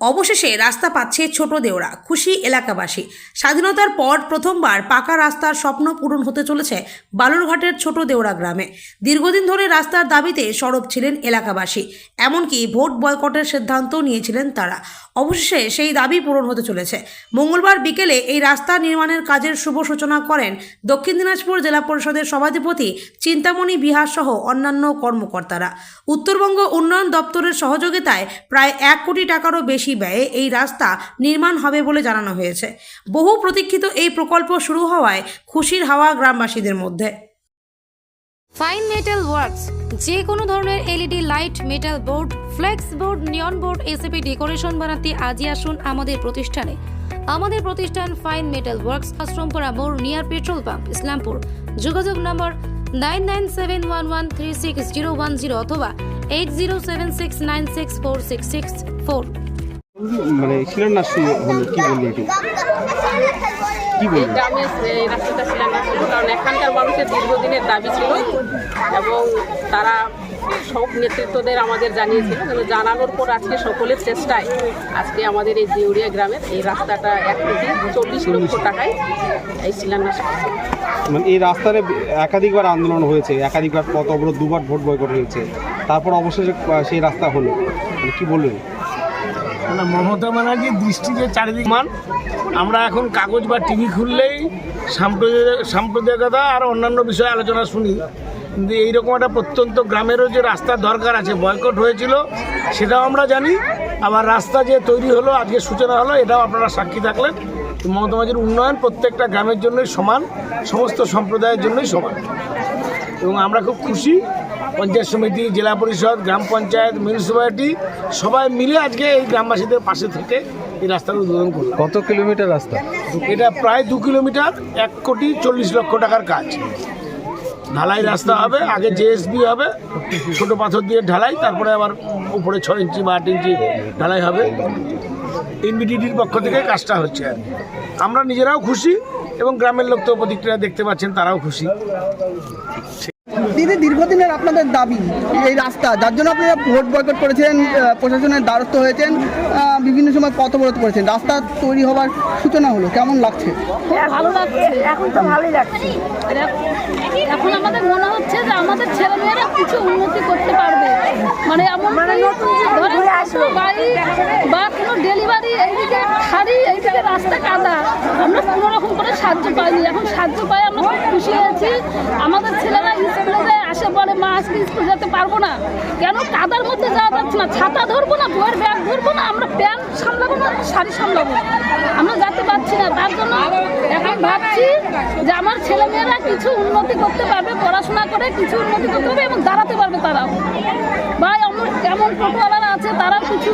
অবশেষে রাস্তা পাচ্ছে ছোট দেওড়া খুশি এলাকাবাসী। স্বাধীনতার পর প্রথমবার পাকা রাস্তার স্বপ্ন পূরণ হতে চলেছে বালুরঘাটের ছোট দেওড়া গ্রামে। দীর্ঘদিন ধরে রাস্তার দাবিতে সরব ছিলেন এলাকাবাসী, এমনকি ভোট বয়কটের সিদ্ধান্ত নিয়েছিলেন তারা। অবশেষে সেই দাবি পূরণ হতে চলেছে। মঙ্গলবার বিকেলে এই রাস্তা নির্মাণের কাজের শুভ সূচনা করেন দক্ষিণ দিনাজপুর জেলা পরিষদের সভাধিপতি চিন্তামণি বিহার সহ অন্যান্য কর্মকর্তারা। উত্তরবঙ্গ উন্নয়ন দপ্তরের সহযোগিতায় প্রায় এক কোটি টাকারও বেশি ব্যয়ে এই রাস্তা নির্মাণ হবে বলে জানানো হয়েছে। বহু প্রতীক্ষিত এই প্রকল্প শুরু হওয়ায় খুশির হাওয়া গ্রামবাসীদের মধ্যে। ফাইন মেটাল ওয়ার্কস যে কোনো ধরনের LED light metal board flex board neon board ACP decoration বানাতে আজই আসুন আমাদের প্রতিষ্ঠানে। আমাদের প্রতিষ্ঠান ফাইন মেটাল ওয়ার্কস আশ্রমপুরা মোড় নিয়ার পেট্রোল পাম্প ইসলামপুর। যোগাযোগ number nine nine seven one one three six zero one zero অথবা eight zero seven six nine six four six six four মানে শিলান্যাস হলো কি বলল এটি? কি এই রাস্তাটা শিলান্যাস হলো কারণ এখানকার মানুষের দীর্ঘদিনের দাবি ছিল এবং তারা সব নেতৃত্বদের আমাদের জানিয়েছিল কিন্তু জানানোর পর আজকে সকলের চেষ্টায় আজকে আমাদের এই দেউরিয়া গ্রামের এই রাস্তাটা এক কোটি চল্লিশ লক্ষ টাকায় এই শিলান্যাস মানে এই রাস্তায় একাধিকবার আন্দোলন হয়েছে একাধিকবার পথ অবরোধ দুবার ভোট বয়কট হয়েছে তারপর অবশেষে সেই রাস্তা হলো। মানে কি বললেন মানে মমতা ব্যানার্জির দৃষ্টিতে চারিদিক মান। আমরা এখন কাগজ বা টিভি খুললেই সাম্প্রদায়িক, সাম্প্রদায়িকতা আর অন্যান্য বিষয়ে আলোচনা শুনি। কিন্তু এইরকম একটা প্রত্যন্ত গ্রামেরও যে রাস্তার দরকার আছে, বয়কট হয়েছিল, সেটাও আমরা জানি। আবার রাস্তা যে তৈরি হলো, আজকে সূচনা হলো, এটাও আপনারা সাক্ষী থাকলেন। মমতা ব্যানার্জির উন্নয়ন প্রত্যেকটা গ্রামের জন্যই সমান, সমস্ত সম্প্রদায়ের জন্যই সমান। এবং আমরা খুব খুশি পঞ্চায়েত সমিতি জেলা পরিষদ গ্রাম পঞ্চায়েত মিউনিসিপ্যালিটি সবাই মিলে আজকে এই গ্রামবাসীদের পাশে থেকে এই রাস্তার উদ্বোধন করলাম। কত কিলোমিটার রাস্তা? এটা প্রায় দু কিলোমিটার এক কোটি চল্লিশ লক্ষ টাকার কাজ। ঢালাই রাস্তা হবে আগে জেএসবি হবে ছোট পাথর দিয়ে ঢালাই তারপরে আবার উপরে ছয় ইঞ্চি বা আট ইঞ্চি ঢালাই হবে। এনবিডিডির পক্ষ থেকে কাজটা হচ্ছে আর কি। আমরা নিজেরাও খুশি এবং গ্রামের লোক তো প্রতিক্রিয়া দেখতে পাচ্ছেন তারাও খুশি। দিদি দীর্ঘদিনের আপনাদের দাবি এই রাস্তা যার জন্য আপনারা ভোট বয়কট করেছেন প্রশাসনের দ্বারস্থ হয়েছেন বিভিন্ন সময় পথ অবরোধ করেছেন। রাস্তা তৈরি হওয়ার সূচনা হলো কেমন লাগছে? ভালো লাগছে এখন তো ভালোই লাগছে। এখন আমাদের মনে হচ্ছে যে আমাদের ছেলেমেয়েরা কিছু উন্নতি করতে পারবে। মানে এমন মানে বাড়ি বা কোনো ডেলিভারি এইদিকে খালি এইদিকে রাস্তা কাদা। আমরা কোনো রকম করে সাহায্য পাইনি। এখন সাহায্য পাই আমরা খুব খুশি হয়েছি। আমাদের ছেলেরা স্কুলে যায় আসে বলে মা আজকে স্কুল যেতে পারব না। কেন? কাদার মধ্যে যাওয়া যাচ্ছে না। ছাতা ধরবো না বইয়ের ব্যাগ ধরবো না, আমরা প্যান্ট সামলাবো না, শাড়ি সামলাবো। আমরা যেতে পারছি না। তার জন্য এখন ভাবছি যে আমার ছেলেমেয়েরা কিছু উন্নতি করতে পারবে, পড়াশোনা করে কিছু উন্নতি করতে পারবে এবং দাঁড়াতে পারবে তারাও। বা এমন এমন টোটোওয়ালারা আছে, তারাও কিছু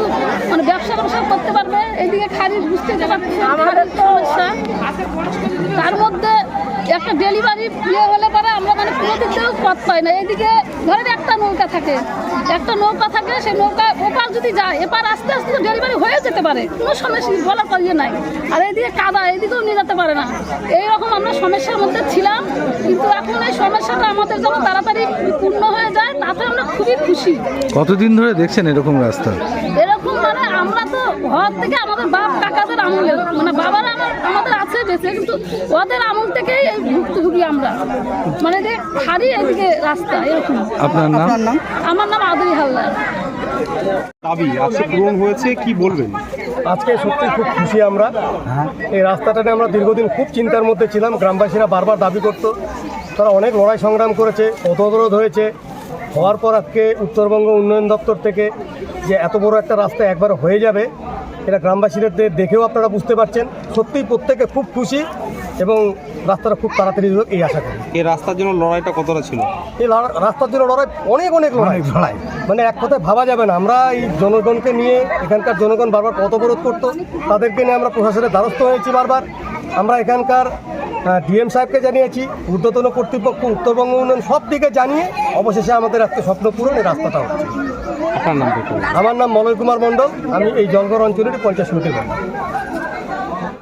মানে ব্যবসা ব্যবসা করতে পারবে। এইদিকে খারিজ বুঝতে আমাদের সমস্যা তার মধ্যে একটা ডেলিভারি ইয়ে হলে পরে আমরা দিক পথ পাই না। এইদিকে ধরেন একটা নৌকা থাকে। একটা নৌকা থাকে সেই নৌকা ওপার যদি যায় এপার আস্তে আস্তে ডেলিভারি হয়ে যেতে পারে। কোনো সমস্যা বলার পর ইয়ে নাই। আর এইদিকে কাদা এইদিকেও নিয়ে যেতে পারে না। এইরকম আমরা সমস্যার মধ্যে ছিলাম কিন্তু এখন এই সমস্যাটা আমাদের যেন তাড়াতাড়ি পূর্ণ হয়ে যায় তাতে আমরা খুবই খুশি। কতদিন ধরে দেখছেন এরকম রাস্তা? ঘর থেকে আমাদের বাপ কাকাদের আমলে মানে বাবারা আমার আমাদের আছে বেঁচে কিন্তু ওদের আমল থেকেই ভুক্তভোগী আমরা। মানে যে খালি এদিকে রাস্তা এরকম। আপনার নাম? আমার নাম আদরি হালদার। দাবি আজকে পূরণ হয়েছে কি বলবেন? আজকে সত্যি খুব খুশি আমরা। এই রাস্তাটা নিয়ে আমরা দীর্ঘদিন খুব চিন্তার মধ্যে ছিলাম। গ্রামবাসীরা বারবার দাবি করত। তারা অনেক লড়াই সংগ্রাম করেছে অতদরোধ হয়েছে। হওয়ার পর আজকে উত্তরবঙ্গ উন্নয়ন দপ্তর থেকে যে এত বড় একটা রাস্তা একবার হয়ে যাবে এটা গ্রামবাসীদের দেখেও আপনারা বুঝতে পারছেন। সত্যিই প্রত্যেকে খুব খুশি এবং রাস্তাটা খুব তাড়াতাড়ি এই আশা করি। এই রাস্তার জন্য লড়াইটা কতটা ছিল? এই লড়া- রাস্তার জন্য লড়াই অনেক অনেক লড়াই। লড়াই। মানে এক কথায় ভাবা যাবে না। আমরা এই জনগণকে নিয়ে এখানকার জনগণ বারবার পথ অবরোধ করতো। তাদেরকে নিয়ে আমরা প্রশাসনের দ্বারস্থ হয়েছি বারবার। আমরা এখানকার ডিএম সাহেবকে জানিয়েছি ঊর্ধ্বতন কর্তৃপক্ষ উত্তরবঙ্গ উন্নয়ন সব দিকে জানিয়ে অবশেষে আমাদের আজকে স্বপ্ন পূরণ এই রাস্তাটা হচ্ছে। আমার নাম মলয় কুমার মণ্ডল আমি এই জলগড় অঞ্চলের পঞ্চাশ মিটার।